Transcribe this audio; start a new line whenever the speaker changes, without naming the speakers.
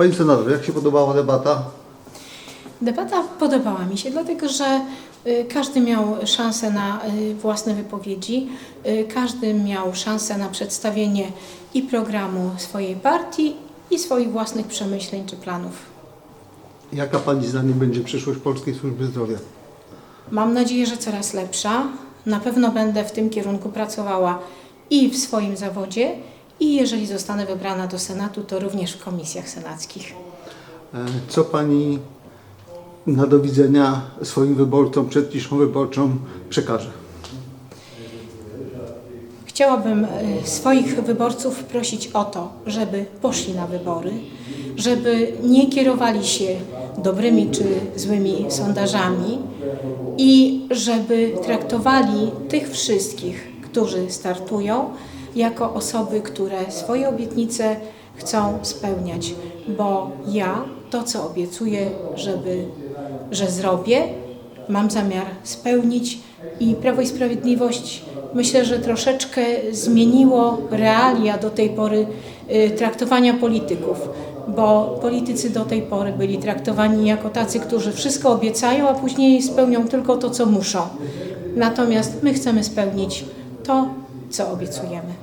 Pani senator, jak się podobała debata?
Debata podobała mi się, dlatego że y, każdy miał szansę na y, własne wypowiedzi, y, każdy miał szansę na przedstawienie i programu swojej partii, i swoich własnych przemyśleń czy planów.
Jaka Pani zdaniem będzie przyszłość Polskiej Służby Zdrowia?
Mam nadzieję, że coraz lepsza. Na pewno będę w tym kierunku pracowała i w swoim zawodzie, i jeżeli zostanę wybrana do Senatu, to również w komisjach senackich.
E, Co Pani na do widzenia swoim wyborcom przed ciszą wyborczą przekaże?
Chciałabym e, swoich wyborców prosić o to, żeby poszli na wybory, żeby nie kierowali się dobrymi czy złymi sondażami i żeby traktowali tych wszystkich, którzy startują, jako osoby, które swoje obietnice chcą spełniać, bo ja to, co obiecuję, żeby, że zrobię, mam zamiar spełnić i Prawo i Sprawiedliwość myślę, że troszeczkę zmieniło realia do tej pory y, traktowania polityków, bo politycy do tej pory byli traktowani jako tacy, którzy wszystko obiecają, a później spełnią tylko to, co muszą. Natomiast my chcemy spełnić to, co obiecujemy.